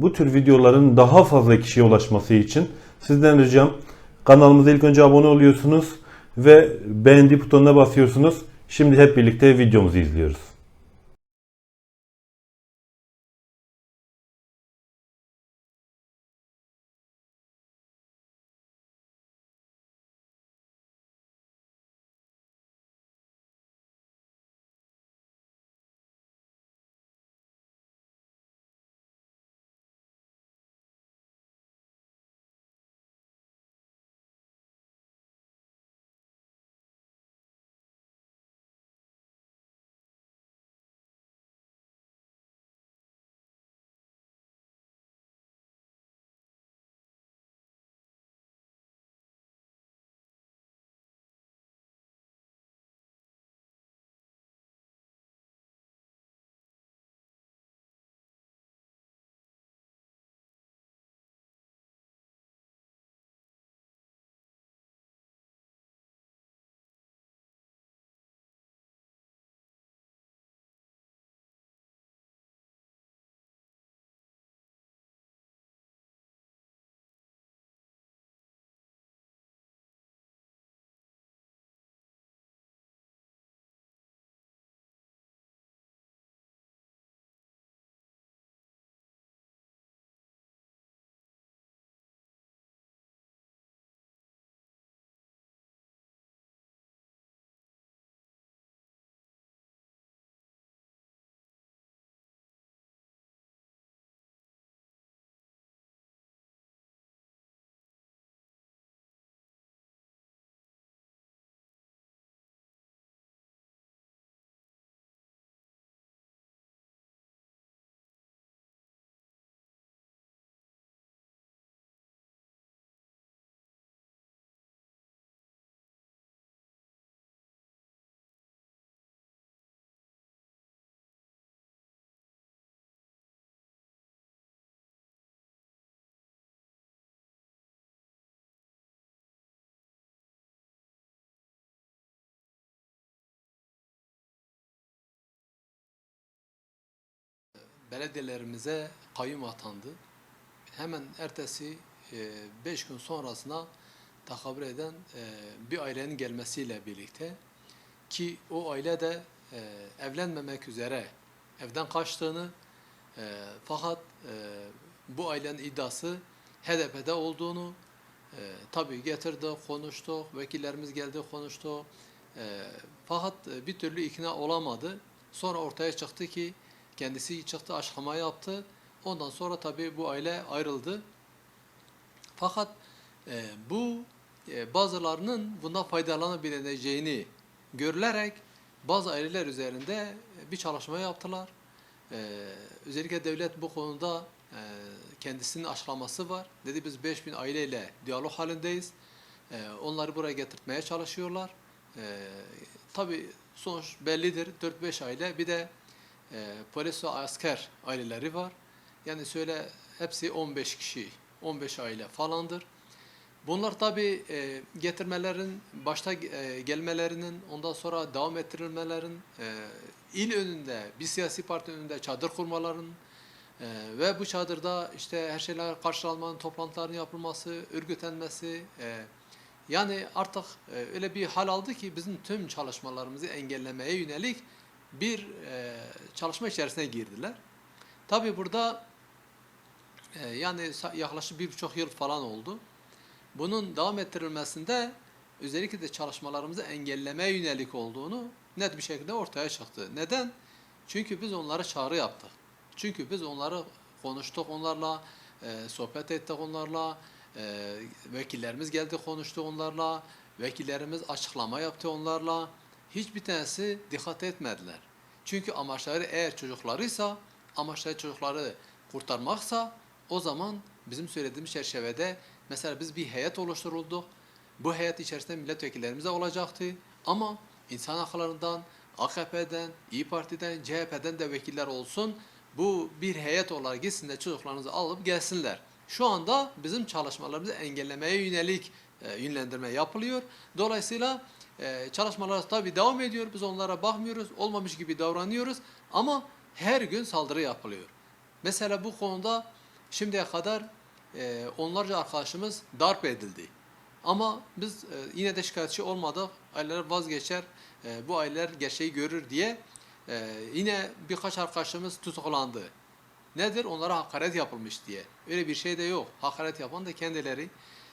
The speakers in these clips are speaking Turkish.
Bu tür videoların daha fazla kişiye ulaşması için sizden ricam kanalımıza ilk önce abone oluyorsunuz ve beğendi butonuna basıyorsunuz. Şimdi hep birlikte videomuzu izliyoruz. Belediyelerimize kayyum atandı. Hemen ertesi 5 gün sonrasına takabül eden e, bir ailenin gelmesiyle birlikte ki o aile de e, evlenmemek üzere evden kaçtığını e, fakat e, bu ailenin iddiası HDP'de olduğunu e, tabii getirdi, konuştuk, vekillerimiz geldi, konuştu. E, fakat e, bir türlü ikna olamadı. Sonra ortaya çıktı ki kendisi çıktı, açıklama yaptı. Ondan sonra tabii bu aile ayrıldı. Fakat e, bu e, bazılarının bundan faydalanabileceğini görülerek bazı aileler üzerinde bir çalışma yaptılar. E, özellikle devlet bu konuda e, kendisinin açıklaması var. Dedi biz 5000 aileyle diyalog halindeyiz. E, onları buraya getirtmeye çalışıyorlar. E, tabii sonuç bellidir. 4-5 aile bir de e, polis ve asker aileleri var. Yani söyle hepsi 15 kişi, 15 aile falandır. Bunlar tabi e, getirmelerin, başta e, gelmelerinin, ondan sonra devam ettirilmelerin, e, il önünde, bir siyasi parti önünde çadır kurmaların e, ve bu çadırda işte her şeyler karşılanmanın, toplantıların yapılması, örgütlenmesi, e, yani artık e, öyle bir hal aldı ki bizim tüm çalışmalarımızı engellemeye yönelik bir e, çalışma içerisine girdiler. Tabi burada e, yani yaklaşık bir buçuk yıl falan oldu. Bunun devam ettirilmesinde özellikle de çalışmalarımızı engellemeye yönelik olduğunu net bir şekilde ortaya çıktı. Neden? Çünkü biz onlara çağrı yaptık. Çünkü biz onları konuştuk onlarla, e, sohbet ettik onlarla, e, vekillerimiz geldi konuştu onlarla, vekillerimiz açıklama yaptı onlarla. Hiçbir tanesi dikkat etmediler. Çünkü amaçları eğer çocuklarıysa, amaçları çocukları kurtarmaksa o zaman bizim söylediğimiz çerçevede mesela biz bir heyet oluşturulduk. Bu heyet içerisinde milletvekillerimiz de olacaktı. Ama insan haklarından, AKP'den, İyi Parti'den, CHP'den de vekiller olsun. Bu bir heyet olarak gitsin de çocuklarınızı alıp gelsinler. Şu anda bizim çalışmalarımızı engellemeye yönelik e, yönlendirme yapılıyor. Dolayısıyla e, çalışmalar tabii devam ediyor. Biz onlara bakmıyoruz. Olmamış gibi davranıyoruz. Ama her gün saldırı yapılıyor. Mesela bu konuda Şimdiye kadar e, onlarca arkadaşımız darp edildi. Ama biz e, yine de şikayetçi olmadık. Aileler vazgeçer, e, bu aileler gerçeği görür diye yine birkaç arkadaşımız tutuklandı. Nedir? Onlara hakaret yapılmış diye. Öyle bir şey de yok. Hakaret yapan da kendileri.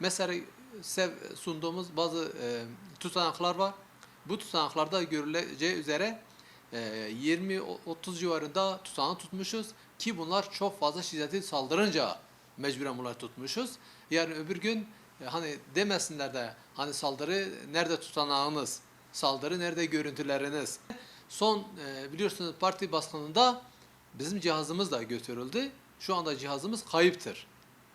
Mesela sev, sunduğumuz bazı e, tutanaklar var. Bu tutanaklarda görüleceği üzere e, 20-30 civarında tutanak tutmuşuz ki bunlar çok fazla şiddetli saldırınca mecburen bunları tutmuşuz. Yani öbür gün e, hani demesinler de hani saldırı nerede tutanağınız, saldırı nerede görüntüleriniz. Son e, biliyorsunuz parti baskınında bizim cihazımız da götürüldü. Şu anda cihazımız kayıptır.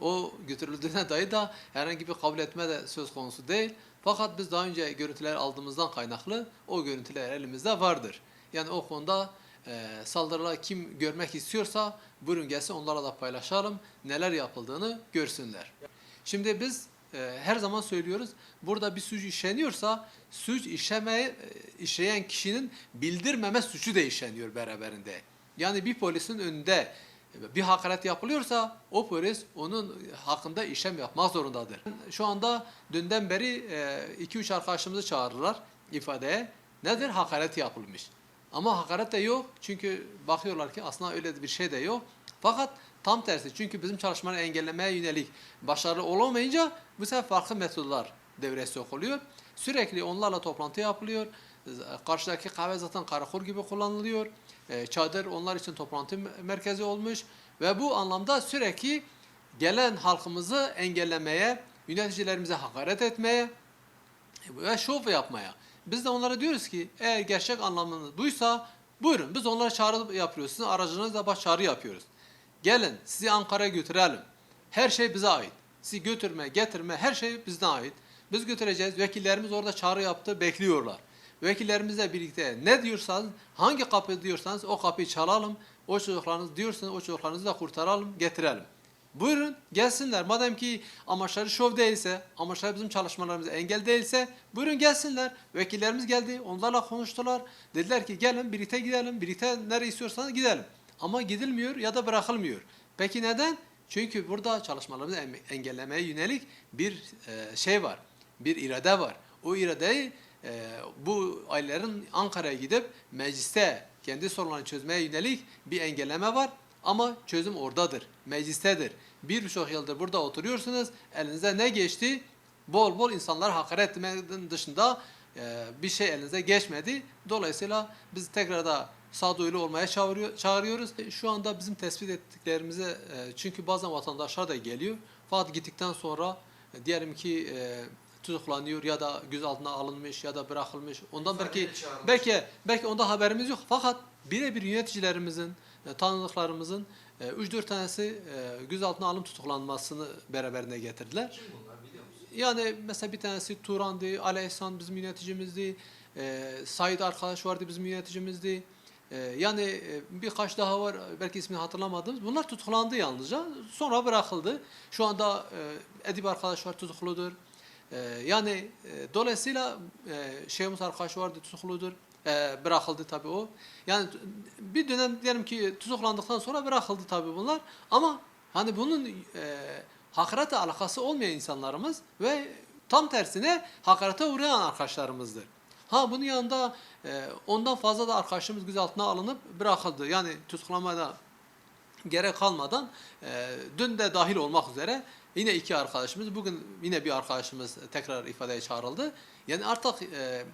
O götürüldüğüne dair de herhangi bir kabul etme de söz konusu değil. Fakat biz daha önce görüntüler aldığımızdan kaynaklı o görüntüler elimizde vardır. Yani o konuda e, saldırılar kim görmek istiyorsa buyurun gelsin onlarla da paylaşalım. Neler yapıldığını görsünler. Şimdi biz e, her zaman söylüyoruz burada bir suç işleniyorsa suç işlemeye e, işleyen kişinin bildirmeme suçu da işleniyor beraberinde. Yani bir polisin önünde bir hakaret yapılıyorsa o polis onun hakkında işlem yapmak zorundadır. Şu anda dünden beri 2-3 arkadaşımızı çağırırlar ifadeye. Nedir? Hakaret yapılmış. Ama hakaret de yok. Çünkü bakıyorlar ki aslında öyle bir şey de yok. Fakat tam tersi. Çünkü bizim çalışmaları engellemeye yönelik başarılı olamayınca bu sefer farklı metodlar devreye sokuluyor. Sürekli onlarla toplantı yapılıyor. Karşıdaki kahve zaten karakol gibi kullanılıyor. E, Çadır onlar için toplantı merkezi olmuş. Ve bu anlamda sürekli gelen halkımızı engellemeye, yöneticilerimize hakaret etmeye ve şov yapmaya. Biz de onlara diyoruz ki eğer gerçek anlamını duysa buyurun biz onlara çağrı yapıyoruz. Sizin aracınızla baş çağrı yapıyoruz. Gelin sizi Ankara'ya götürelim. Her şey bize ait. Sizi götürme, getirme her şey bizden ait. Biz götüreceğiz. Vekillerimiz orada çağrı yaptı, bekliyorlar. Vekillerimizle birlikte ne diyorsanız, hangi kapı diyorsanız o kapıyı çalalım. O çocuklarınız diyorsanız o çocuklarınızı da kurtaralım, getirelim. Buyurun gelsinler. Madem ki amaçları şov değilse, amaçları bizim çalışmalarımıza engel değilse buyurun gelsinler. Vekillerimiz geldi, onlarla konuştular. Dediler ki gelin birlikte gidelim, birlikte nereye istiyorsanız gidelim. Ama gidilmiyor ya da bırakılmıyor. Peki neden? Çünkü burada çalışmalarımızı em- engellemeye yönelik bir e, şey var, bir irade var. O iradeyi e, bu ailelerin Ankara'ya gidip mecliste kendi sorunlarını çözmeye yönelik bir engelleme var. Ama çözüm oradadır, meclistedir. Bir buçuk yıldır burada oturuyorsunuz, elinize ne geçti? Bol bol insanlar hakaret etmenin dışında e, bir şey elinize geçmedi. Dolayısıyla biz tekrar da sağduyulu olmaya çağırıyor, çağırıyoruz. E, Şu anda bizim tespit ettiklerimize e, çünkü bazen vatandaşlar da geliyor. Fakat gittikten sonra e, diyelim ki e, tutuklanıyor ya da gözaltına alınmış ya da bırakılmış. Ondan belki belki belki onda haberimiz yok. Fakat birebir yöneticilerimizin, e, tanıdıklarımızın 3-4 tanesi e, gözaltına alım tutuklanmasını beraberine getirdiler. Yani mesela bir tanesi Turan'dı, Ali Ehsan bizim yöneticimizdi, e, Said arkadaş vardı bizim yöneticimizdi. E, yani e, birkaç daha var belki ismini hatırlamadığımız. Bunlar tutuklandı yalnızca. Sonra bırakıldı. Şu anda e, Edip arkadaş var tutukludur. E, yani e, dolayısıyla e, Şeyhmus arkadaş vardı tutukludur. E, bırakıldı tabii o. Yani bir dönem diyelim ki tutuklandıktan sonra bırakıldı tabii bunlar. Ama hani bunun e, hakarete alakası olmayan insanlarımız ve tam tersine hakarete uğrayan arkadaşlarımızdır. Ha bunun yanında e, ondan fazla da arkadaşımız gözaltına alınıp bırakıldı. Yani tutuklamada gerek kalmadan e, dün de dahil olmak üzere yine iki arkadaşımız, bugün yine bir arkadaşımız tekrar ifadeye çağrıldı. Yani artık e,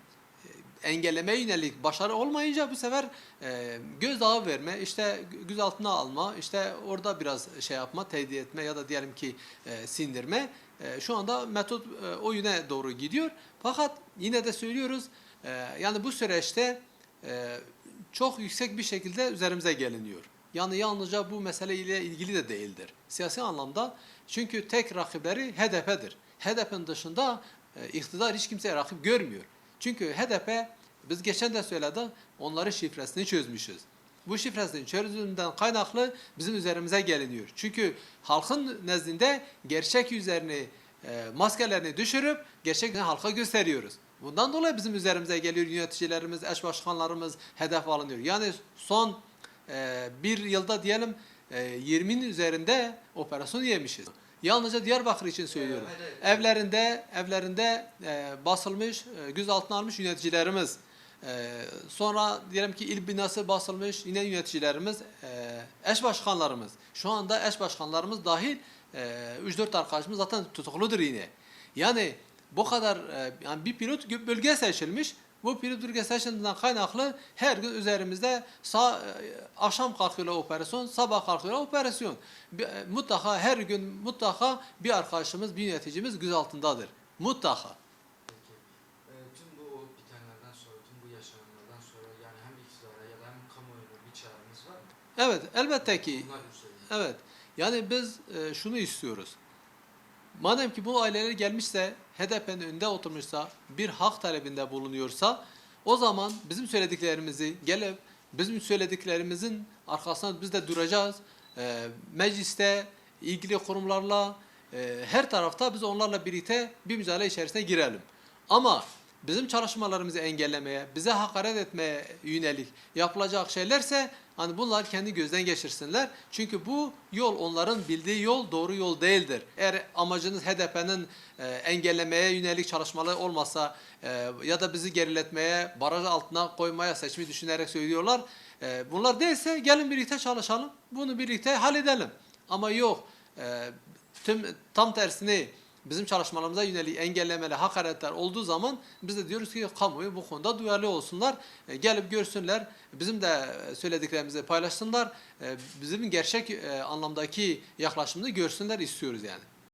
engellemeye yönelik başarı olmayınca bu sefer e, gözdağı verme, işte gözaltına alma, işte orada biraz şey yapma, tehdit etme ya da diyelim ki e, sindirme. E, şu anda metot e, o yöne doğru gidiyor. Fakat yine de söylüyoruz, e, yani bu süreçte e, çok yüksek bir şekilde üzerimize geliniyor. Yani yalnızca bu meseleyle ilgili de değildir. Siyasi anlamda çünkü tek rakipleri HDP'dir. HDP'nin dışında e, iktidar hiç kimseye rakip görmüyor. Çünkü HDP biz geçen de söyledik onların şifresini çözmüşüz. Bu şifresinin çözümünden kaynaklı bizim üzerimize geliniyor. Çünkü halkın nezdinde gerçek yüzlerini, e, maskelerini düşürüp gerçek halka gösteriyoruz. Bundan dolayı bizim üzerimize geliyor yöneticilerimiz, eş başkanlarımız hedef alınıyor. Yani son e, bir yılda diyelim e, 20'nin üzerinde operasyon yemişiz. Yalnızca Diyarbakır için söylüyorum. Evet, evet. Evlerinde evlerinde e, basılmış, e, gözaltına almış yöneticilerimiz. e, sonra diyelim ki il binası basılmış yine yöneticilerimiz, e, eş başkanlarımız. Şu anda eş başkanlarımız dahil e, 3-4 arkadaşımız zaten tutukludur yine. Yani bu kadar e, yani bir pilot bölge seçilmiş. Bu pilot bölge seçildiğinden kaynaklı her gün üzerimizde sağ, e, akşam kalkıyorlar operasyon, sabah kalkıyorlar operasyon. Bir- e, Mutlaka her gün mutlaka bir arkadaşımız, bir yöneticimiz. Mutlaka. Bir çağrımız var mı? Evet, elbette ki. Evet. Yani biz e, şunu istiyoruz. Madem ki bu aileler gelmişse, HDP'nin önünde oturmuşsa, bir hak talebinde bulunuyorsa, o zaman bizim söylediklerimizi gelip bizim söylediklerimizin arkasına biz de duracağız. E, mecliste, ilgili kurumlarla, e, her tarafta biz onlarla birlikte bir mücadele içerisine girelim. Ama bizim çalışmalarımızı engellemeye, bize hakaret etmeye yönelik yapılacak şeylerse hani bunlar kendi gözden geçirsinler. Çünkü bu yol onların bildiği yol doğru yol değildir. Eğer amacınız HDP'nin e, engellemeye yönelik çalışmaları olmasa e, ya da bizi geriletmeye, baraj altına koymaya seçimi düşünerek söylüyorlar. E, bunlar değilse gelin birlikte çalışalım. Bunu birlikte halledelim. Ama yok. E, tüm tam tersini bizim çalışmalarımıza yönelik engellemeli hakaretler olduğu zaman biz de diyoruz ki kamuoyu bu konuda duyarlı olsunlar. E, gelip görsünler. Bizim de söylediklerimizi paylaşsınlar. E, bizim gerçek e, anlamdaki yaklaşımını görsünler istiyoruz yani.